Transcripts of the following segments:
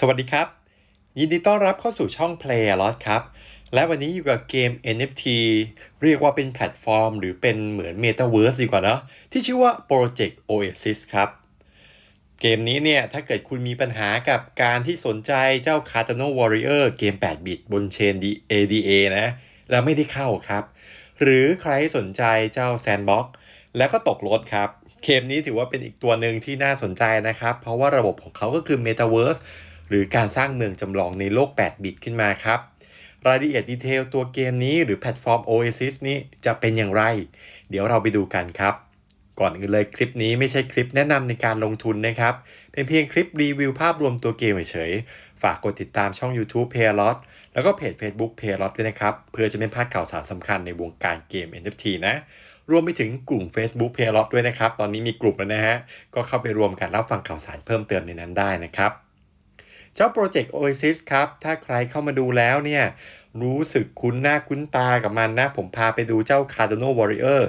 สวัสดีครับ ยินดีต้อนรับเข้าสู่ช่อง Play a Lot ครับ และวันนี้อยู่กับเกม NFT เรียกว่าเป็นแพลตฟอร์ม หรือเป็นเหมือน Metaverse ดีกว่าเนะที่ชื่อว่า Project Oasis ครับ เกมนี้เนี่ย ถ้าเกิดคุณมีปัญหากับการที่สนใจเจ้า Cardano Warrior เกม 8 บิตบนเชน ADA นะ แล้วไม่ได้เข้าครับ หรือใครสนใจเจ้า Sandbox แล้วก็ตกรถครับเกมนี้ถือว่าเป็นอีกตัวหนึ่งที่น่าสนใจนะครับ เพราะว่าระบบของเขาก็คือ Metaverse หรือการสร้างเมืองจำลองในโลก 8 บิตขึ้นมาครับ รายละเอียดดีเทลตัวเกมนี้หรือแพลตฟอร์ม Oasis นี้จะเป็นอย่างไร เดี๋ยวเราไปดูกันครับ ก่อนอื่นเลยคลิปนี้ไม่ใช่คลิปแนะนำในการลงทุนนะครับ เป็นเพียงคลิปรีวิวภาพรวมตัวเกมเฉยๆ ฝากกดติดตามช่อง YouTube p a y l o t แล้วก็เพจ Facebook p a y l o t ด้วยนะครับ เพื่อจะไม่พลาดข่าวสารสำคัญในวงการเกม NFT นะรวมไปถึงกลุ่ม Facebook p a y l o t ด้วยนะครับ ตอนนี้มีกลุ่มแล้วนะฮะ ก็เข้าไปรวมกันรับฟังข่าวสารเพิ่มเติมในนั้นได้นะครับ เจ้าโปรเจกต์ Oasis ครับ ถ้าใครเข้ามาดูแล้วเนี่ย รู้สึกคุ้นหน้าคุ้นตากับมันนะ ผมพาไปดูเจ้า Cardano Warrior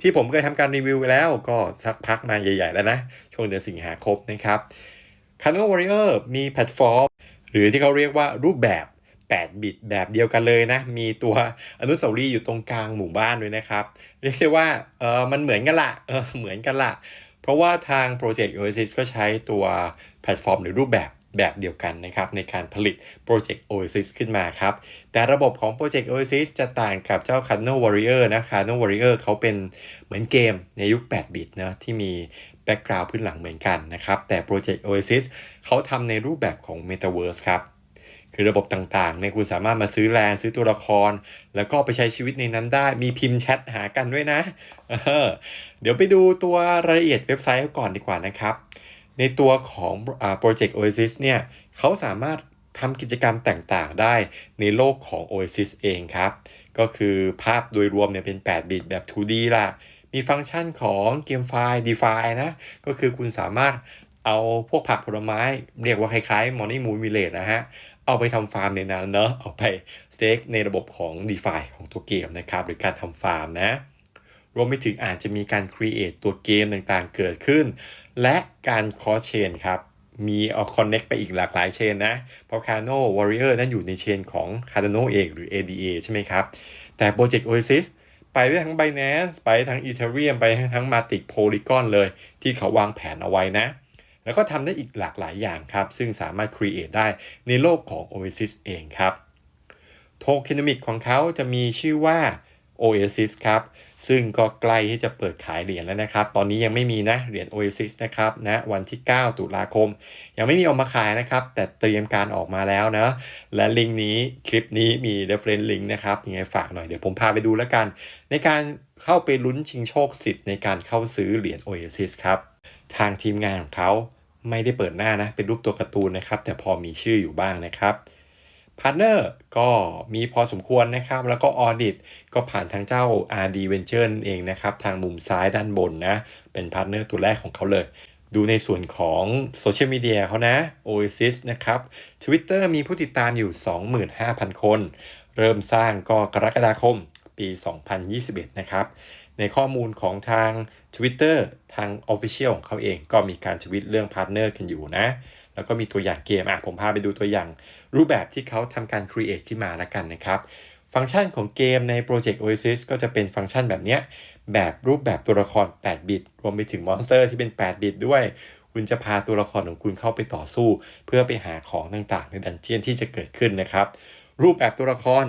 ที่ผมเคยทำการรีวิวไปแล้วก็สักพักมาใหญ่ ๆ แล้วนะ ช่วงเดือนสิงหาคมนะครับ Cardano Warrior มีแพลตฟอร์ม หรือที่เขาเรียกว่ารูปแบบ 8 บิตแบบเดียวกันเลยนะ มีตัวอนุสาวรีย์อยู่ตรงกลางหมู่บ้านด้วยนะครับ เรียกได้ว่าเออมันเหมือนกันละเออเหมือนกันละ เพราะว่าทาง Project Oasis ก็ใช้ตัวแพลตฟอร์มหรือรูปแบบ แบบเดียวกันนะครับในการผลิต Project Oasis ขึ้นมาครับ แต่ระบบของ Project Oasis จะต่างกับเจ้า Cardano Warrior นะ Cardano Warrior เขาเป็นเหมือนเกมในยุค 8 บิตนะที่มีแบ็กกราวด์พื้นหลังเหมือนกันนะครับ แต่ Project Oasis เขาทำในรูปแบบของ Metaverse ครับคือระบบต่างๆเนี่ยคุณสามารถมาซื้อแลนซื้อตัวละคร แล้วก็ไปใช้ชีวิตในนั้นได้ มีพิมพ์แชทหากันด้วยนะเออเดี๋ยวไปดูตัวรายละเอียดเว็บไซต์เขาก่อนดีกว่านะครับ ในตัวของโปรเจกต์ Oasis เนี่ยเขาสามารถทำกิจกรรมต่างๆ ได้ในโลกของ Oasis เองครับ ก็คือภาพโดยรวมเนี่ยเป็น 8 บิตแบบ 2D ล่ะมีฟังก์ชันของเกมไฟล์ DeFi นะ ก็คือคุณสามารถเอาพวกผักผลไม้ เรียกว่าคล้ายๆ Money Moon Village นะฮะ เอาไปทำฟาร์มในนั้นเนอะเอาไปสเต็กในระบบของ DeFi ของตัวเกมนะครับ หรือการทำฟาร์มนะ รวมไปถึงอาจจะมีการ create ตัวเกมต่างๆ เกิดขึ้น และการคอเชนครับ มีเอา connect ไปอีกหลากหลายเชนนะ เพราะ Cardano Warrior นั่นอยู่ในเชนของ Cardano เองหรือ ADA ใช่ไหมครับ แต่ Project Oasis ไปได้ทั้ง Binance ไปทั้ง Ethereum ไปทั้ง Matic Polygon เลย ที่เขาวางแผนเอาไว้นะ แล้วก็ทำได้อีกหลากหลายอย่างครับ ซึ่งสามารถ create ได้ในโลกของ Oasis เองครับโทเคนมิกของเขาจะมีชื่อว่า Oasis ครับ ซึ่งก็ใกล้ที่จะเปิดขายเหรียญแล้วนะครับ ตอนนี้ยังไม่มีนะเหรียญ Oasis นะครับนะวันที่ 9 ตุลาคม ยังไม่มีออกมาขายนะครับ แต่เตรียมการออกมาแล้วนะ และลิงก์นี้คลิปนี้มี reference link นะครับยังไงฝากหน่อยเดี๋ยวผมพาไปดูแล้วกัน ในการเข้าไปลุ้นชิงโชคสิทธิ์ในการเข้าซื้อเหรียญ Oasis ครับ ทางทีมงานของเขาไม่ได้เปิดหน้านะ เป็นรูปตัวการ์ตูนนะครับ แต่พอมีชื่ออยู่บ้างนะครับ พาร์ทเนอร์ก็มีพอสมควรนะครับ แล้วก็ออดิตก็ผ่านทางเจ้า RD Venture นั่นเองนะครับ ทางมุมซ้ายด้านบนนะ เป็นพาร์ทเนอร์ตัวแรกของเขาเลย ดูในส่วนของโซเชียลมีเดียเขานะ Oasis นะครับ Twitter มีผู้ติดตามอยู่ 25,000 คน เริ่มสร้างก็กรกฎาคมปี 2021 นะครับ ในข้อมูลของทาง Twitter ทาง Official ของเขาเองก็มีการทวิตเรื่องพาร์ทเนอร์กันอยู่นะ แล้วก็มีตัวอย่างเกมอะผมพาไปดูตัวอย่าง รูปแบบที่เขาทำการ create ขึ้นมาแล้วกันนะครับ ฟังก์ชันของเกมใน Project Oasis ก็จะเป็นฟังก์ชันแบบเนี้ยแบบรูปแบบตัวละคร 8 บิต รวมไปถึงมอนสเตอร์ที่เป็น 8 บิตด้วย คุณจะพาตัวละครของคุณเข้าไปต่อสู้ เพื่อไปหาของต่างๆ ในดันเจียนที่จะเกิดขึ้นนะครับ รูปแบบตัวละคร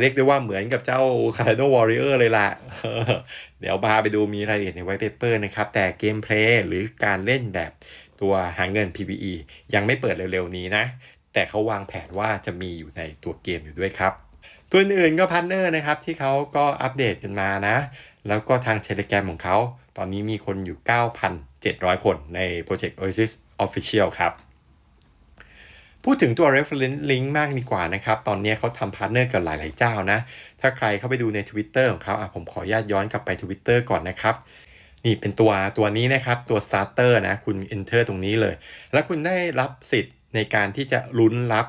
เรียกได้ว่าเหมือนกับเจ้า Cardano Warrior เลยล่ะ เดี๋ยวพาไปดูมีรายละเอียดในไวท์เปเปอร์นะครับ แต่เกมเพลย์หรือการเล่นแบบ ตัวหาเงิน PVE ยังไม่เปิดเร็วๆนี้นะ แต่เขาวางแผนว่าจะมีอยู่ในตัวเกมอยู่ด้วยครับ ตัวอื่นก็พาร์ทเนอร์นะครับที่เขาก็อัปเดตกันมานะ แล้วก็ทางเทเลแกรมของเขา ตอนนี้มีคนอยู่ 9,700 คนใน Project Oasis Official ครับ พูดถึงตัว reference link มากดีกว่านะครับ ตอนนี้เขาทำพาร์ทเนอร์กับหลาย ๆ เจ้านะ ถ้าใครเข้าไปดูใน Twitter ของเขาอะผมขออนุญาตย้อนกลับไป Twitter ก่อนนะครับ นี่เป็นตัวตัวนี้นะครับตัว starter นะคุณ enter ตรงนี้เลย แล้วคุณได้รับสิทธิ์ในการที่จะลุ้นรับ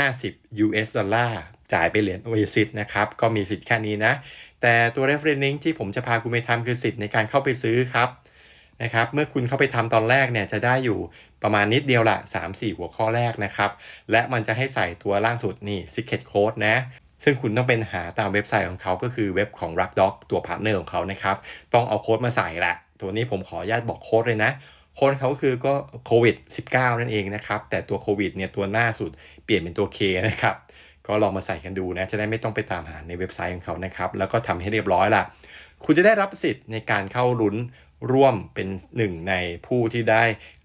50 US ดอลลาร์จ่ายไปเหรียญ Oasis นะครับ ก็มีสิทธิ์แค่นี้นะ แต่ตัว reference link ที่ผมจะพาคุณไปทำคือสิทธิ์ในการเข้าไปซื้อครับนะครับเมื่อคุณเข้าไปทำตอนแรกเนี่ยจะได้อยู่ประมาณนิดเดียวละ3-4 หัวข้อแรกนะครับ และมันจะให้ใส่ตัวล่างสุดนี่ Secret Code นะ ซึ่งคุณต้องเป็นหาตามเว็บไซต์ของเขาก็คือเว็บของ r a p d o c ตัวพาร์ทเนอร์ของเขานะครับ ต้องเอาโค้ดมาใส่แหละ ตัวนี้ผมขออนุญาตบอกโค้ดเลยนะ โค้ดเขาคือก็โควิด -19 นั่นเองนะครับ แต่ตัวโควิดเนี่ยตัวหน้าสุดเปลี่ยนเป็นตัว K นะครับ ก็ลองมาใส่กันดูนะ จะได้ไม่ต้องไปตามหาในเว็บไซต์ของเขานะครับ แล้วก็ทำให้เรียบร้อยละคุณจะได้รับสิทธิ์ในการเข้าลุ้นร่วมเป็นหนึ่งในผู้ที่ได้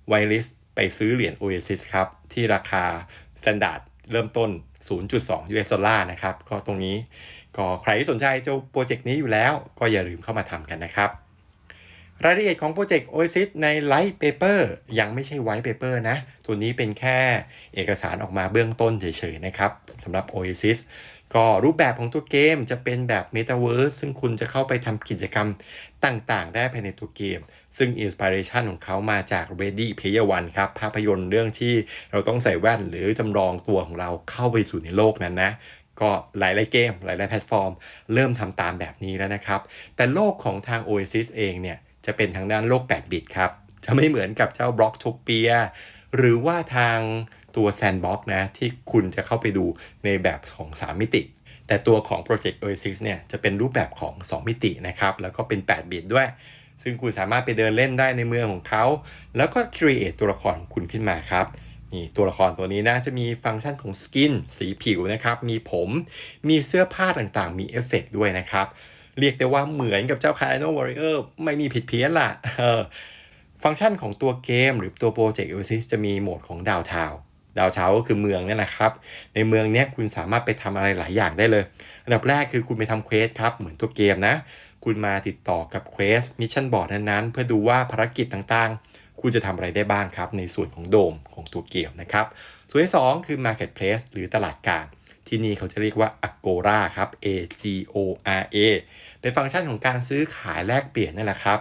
ไวลิสไปซื้อเหรียญ Oasis ครับที่ราคา Standard เริ่มต้น 0.2 US ดอลลาร์นะครับ ก็ตรงนี้ก็ใครที่สนใจเจ้าโปรเจกต์นี้อยู่แล้วก็อย่าลืมเข้ามาทำกันนะครับ รายละเอียดของโปรเจกต์ Oasis ใน Light Paper ยังไม่ใช่ White Paper นะ ตัวนี้เป็นแค่เอกสารออกมาเบื้องต้นเฉยๆนะครับสำหรับ Oasis ก็รูปแบบของตัวเกมจะเป็นแบบ Metaverse ซึ่งคุณจะเข้าไปทำกิจกรรมต่างๆ ได้ภายในตัวเกม ซึ่งอินสปิเรชันของเขามาจาก Ready Player One ครับ ภาพยนตร์เรื่องที่เราต้องใส่แว่นหรือจำลองตัวของเราเข้าไปสู่ในโลกนั้นนะก็หลายๆเกม หลายๆแพลตฟอร์ม เริ่มทำตามแบบนี้แล้วนะครับ แต่โลกของทาง Oasis เองเนี่ย จะเป็นทางด้านโลก 8 บิตครับ จะไม่เหมือนกับเจ้า Blocktopia หรือว่าทางตัว Sandbox นะ ที่คุณจะเข้าไปดูในแบบของ 3 มิติ แต่ตัวของ Project Oasis เนี่ย จะเป็นรูปแบบของ 2 มิตินะครับ แล้วก็เป็น 8 บิตด้วย ซึ่งคุณสามารถไปเดินเล่นได้ในเมืองของเขา แล้วก็ create ตัวละครของคุณขึ้นมาครับนี่ตัวละครตัวนี้นะจะมีฟังก์ชันของสกินสีผิวนะครับ มีผม มีเสื้อผ้าต่างๆ มีเอฟเฟกด้วยนะครับ เรียกได้ว่าเหมือนกับเจ้า c a r d i n a l Warrior ไม่มีผิดเพี้ยนล่ะเออฟังก์ชันของตัวเกมหรือตัวโปรเจกต์ Oasis จะมีโหมดของดาวเทาว ดาวเทาก็คือเมืองนี่แหละครับ ในเมืองเนี้ยคุณสามารถไปทำอะไรหลายอย่างได้เลย อันดับแรกคือคุณไปทำเควสครับ เหมือนตัวเกมนะ คุณมาติดต่อกับเควสมิชชั่นบอร์ดนั้นๆ เพื่อดูว่าภารกิจต่างๆ คุณจะทำอะไรได้บ้างครับ ในส่วนของโดมของตัวเกมนะครับ ส่วนที่ 2 คือ Marketplace หรือตลาดกลาง ที่นี่เขาจะเรียกว่า Agora ครับ A G O R A เป็นฟังก์ชันของการซื้อขายแลกเปลี่ยนนั่แหละครับ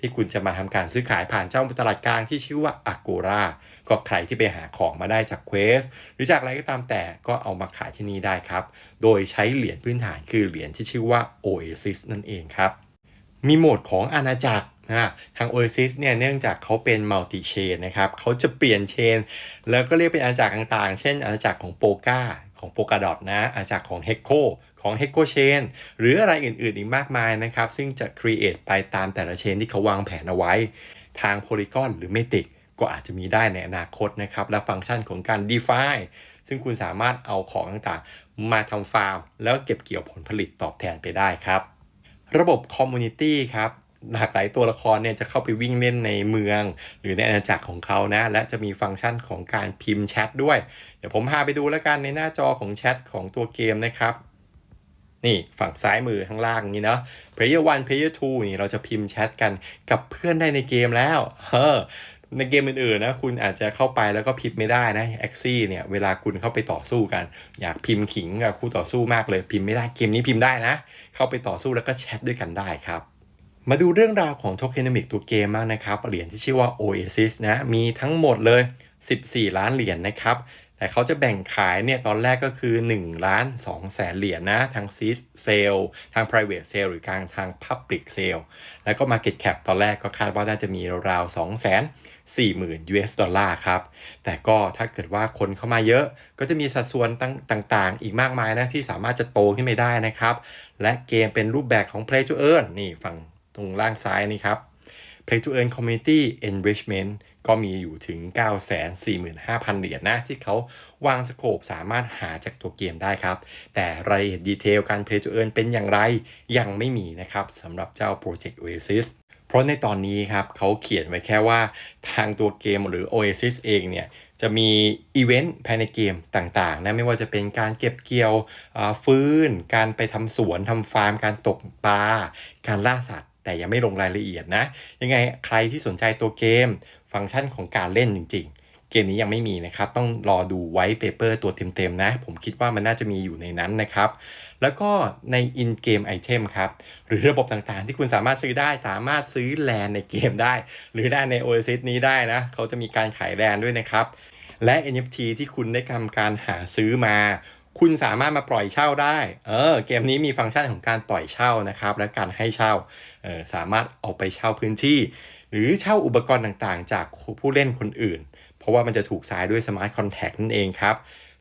ที่คุณจะมาทำการซื้อขายผ่านเจ้าตลาดกลางที่ชื่อว่า Agora ก็ใครที่ไปหาของมาได้จากเควสหรือจากอะไรก็ตามแต่ก็เอามาขายที่นี่ได้ครับ โดยใช้เหรียญพื้นฐานคือเหรียญที่ชื่อว่า Oasis นั่นเองครับ มีโหมดของอาณาจักรนะทาง Oasis เนี่ยเนื่องจากเขาเป็น multi chain นะครับเขาจะเปลี่ยนเชน แล้วก็เรียกเป็นอาณาจักรต่างๆ เช่นอาณาจักรของโปกา ของโปกาดอทนะอาณากของ h e c o ของ h e c o Chain หรืออะไรอื่นๆ อีกมากมายนะครับ ซึ่งจะ create ไปตามแต่ละเชนที่เขาวางแผนเอาไว้ ทาง Polygon หรือ Matic ก็อาจจะมีได้ในอนาคตนะครับ และฟังก์ชันของการ DeFi ซึ่งคุณสามารถเอาของต่างๆ มาทำฟาร์ม แล้วเก็บเกี่ยวผลผลิตตอบแทนไปได้ครับ ระบบคอมมูนิตี้ครับ หลากหลายตัวละครเนี่ยจะเข้าไปวิ่งเล่นในเมือง หรือในอาณาจักรของเขานะ และจะมีฟังก์ชันของการพิมพ์แชทด้วย เดี๋ยวผมพาไปดูแล้วกันในหน้าจอของแชทของตัวเกมนะครับ นี่ฝั่งซ้ายมือข้างล่างนี้เนาะ player 1 player 2นี่เราจะพิมพ์แชทกันกับเพื่อนได้ในเกมแล้วเออในเกมอื่นๆนะคุณอาจจะเข้าไปแล้วก็พิมพ์ไม่ได้นะแอคซี่เนี่ยเวลาคุณเข้าไปต่อสู้กัน อยากพิมพ์ขิงกับคู่ต่อสู้มากเลยพิมพ์ไม่ได้เกมนี้พิมพ์ได้นะ เข้าไปต่อสู้แล้วก็แชทด้วยกันได้ครับ มาดูเรื่องราวของโทเคนมิกตัวเกมบ้างนะครับ เหรียญที่ชื่อว่า Oasis นะ มีทั้งหมดเลย 14 ล้านเหรียญนนะครับ แต่เขาจะแบ่งขายเนี่ย ตอนแรกก็คือ1ล้าน2แสนเหรียญนะทางซีเซลทาง private sale หรือการทาง public sale แล้วก็ market cap ตอนแรกก็คาดว่าน่าจะมีราวๆ2แสน40,000 US ดอลลาร์ครับ แต่ก็ถ้าเกิดว่าคนเข้ามาเยอะ ก็จะมีสัดส่วนต่างๆ อีกมากมายนะที่สามารถจะโตขึ้นไปได้นะครับ และเกมเป็นรูปแบบของ Play to Earn นี่ฝั่ง รงล่างซ้ายนี่ครับ Play to Earn Community Enrichment ก็มีอยู่ถึง 945,000 เหรียญนะ ที่เขาวางสโคปสามารถหาจากตัวเกมได้ครับ แต่รายละเอียดดีเทลการ Play to Earn เป็นอย่างไรยังไม่มีนะครับสำหรับเจ้า Project Oasis เพราะในตอนนี้ครับเขาเขียนไว้แค่ว่าทางตัวเกมหรือ Oasis เองเนี่ยจะมีอีเวนต์ภายในเกมต่างๆนะไม่ว่าจะเป็นการเก็บเกี่ยวฟื้น การไปทำสวนทำฟาร์ม การตกปลา การล่าสัตว์ แต่ยังไม่ลงรายละเอียดนะ ยังไงใครที่สนใจตัวเกม ฟังก์ชันของการเล่นจริง ๆ เกมนี้ยังไม่มีนะครับ ต้องรอดูไว้เปเปอร์ตัวเต็มๆนะ ผมคิดว่ามันน่าจะมีอยู่ในนั้นนะครับ แล้วก็ใน in game item ครับ หรือระบบต่างๆ ที่คุณสามารถซื้อได้ สามารถซื้อแลนในเกมได้ หรือได้ใน Oasis นี้ได้นะ เขาจะมีการขายแลนด้วยนะครับ และ NFT ที่คุณได้ทำการหาซื้อมา คุณสามารถมาปล่อยเช่าได้ เออ เกมนี้มีฟังก์ชันของการปล่อยเช่านะครับ และการให้เช่า เออ สามารถเอาไปเช่าพื้นที่ หรือเช่าอุปกรณ์ต่างๆ จากผู้เล่นคนอื่น เพราะว่ามันจะถูกสายด้วย Smart Contract นั่นเองครับ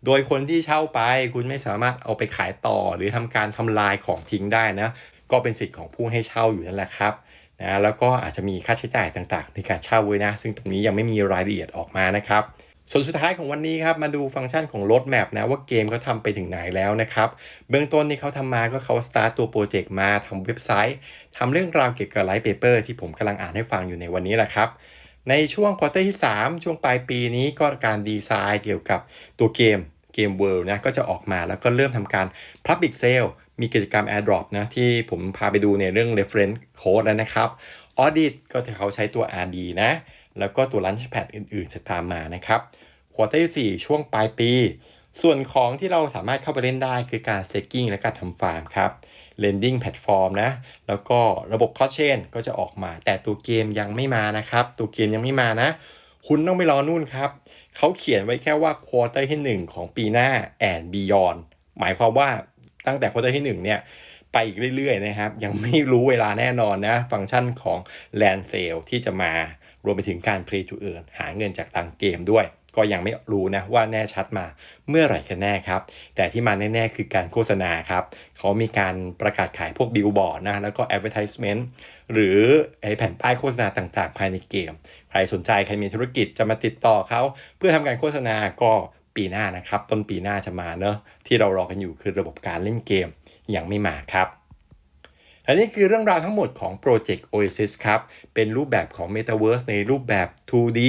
โดยคนที่เช่าไปคุณไม่สามารถเอาไปขายต่อ หรือทำการทำลายของทิ้งได้นะ ก็เป็นสิทธิ์ของผู้ให้เช่าอยู่นั่นแหละครับนะแล้วก็อาจจะมีค่าใช้จ่ายต่างๆ ในการเช่าไว้นะ ซึ่งตรงนี้ยังไม่มีรายละเอียดออกมานะครับ ส่วนสุดท้ายของวันนี้ครับมาดูฟังก์ชันของ Road Map นะว่าเกมเขาทำไปถึงไหนแล้วนะครับเบื้องต้นที่เขาทำมาก็เขาสตาร์ตตัวโปรเจกต์มาทำเว็บไซต์ทำเรื่องราวเกี่ยวกับไลฟ์เปเปอร์ที่ผมกำลังอ่านให้ฟังอยู่ในวันนี้แหละครับในช่วงควอเตอร์ที่ 3 ช่วงปลายปีนี้ก็การดีไซน์เกี่ยวกับตัวเกมเกม World นะก็จะออกมาแล้วก็เริ่มทำการ Public Sale มีกิจกรรม AirDrop นะที่ผมพาไปดูในเรื่อง Reference Code แล้วนะครับ Audit ก็จะเขาใช้ตัว RD นะ แล้วก็ตัว Launchpad อื่นๆจะตามมานะครับ วอเตอร์ที่ช่วงปลายปี ส่วนของที่เราสามารถเข้าไปเล่นได้คือการ Staking และการทำฟาร์มครับ Lending Platform นะ แล้วก็ระบบ Cross Chain ก็จะออกมา แต่ตัวเกมยังไม่มานะครับ ตัวเกมยังไม่มานะ คุณต้องไปรอนู่นครับ เขาเขียนไว้แค่ว่าควอเตอร์ที่ 1 ของปีหน้า and beyond หมายความว่าตั้งแต่ควอเตอร์ที่ 1 เนี่ยไปอีกเรื่อยๆนะครับ ยังไม่รู้เวลาแน่นอนนะ ฟังก์ชันของ Land Sale ที่จะมารวมไปถึงการ Play to Earn หาเงินจากตังเกมด้วย ก็ยังไม่รู้นะว่าแน่ชัดมาเมื่อไหร่กันแน่ครับ แต่ที่มาแน่ๆคือการโฆษณาครับ เขามีการประกาศขายพวกบิลบอร์ดนะแล้วก็ advertisement หรือไอแผ่นป้ายโฆษณาต่างๆ ภายในเกม ใครสนใจใครมีธุรกิจจะมาติดต่อเขาเพื่อทำการโฆษณาก็ปีหน้านะครับ ต้นปีหน้าจะมาเนอะที่เรารอกันอยู่คือระบบการเล่นเกมยังไม่มาครับ และนี่คือเรื่องราวทั้งหมดของ Project Oasis ครับ เป็นรูปแบบของ Metaverse ในรูปแบบ 2D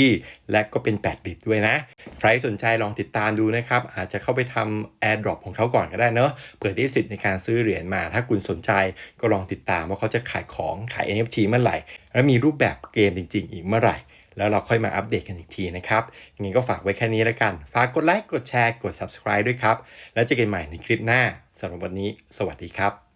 และก็เป็น 8 บิตด้วยนะ ใครสนใจลองติดตามดูนะครับ อาจจะเข้าไปทำ AirDrop ของเขาก่อนก็ได้เนอะเผื่อได้สิทธิ์ในการซื้อเหรียญมา ถ้าคุณสนใจก็ลองติดตามว่าเขาจะขายของขาย NFT เมื่อไหร่ แล้วมีรูปแบบเกมจริง ๆ อีกเมื่อไหร่แล้วเราค่อยมาอัปเดตกันอีกทีนะครับยังไงก็ฝากไว้แค่นี้แล้วกัน ฝากกดไลค์ กดแชร์ กด subscribe ด้วยครับ แล้วเจอกันใหม่ในคลิปหน้าสำหรับวันนี้ สวัสดีครับ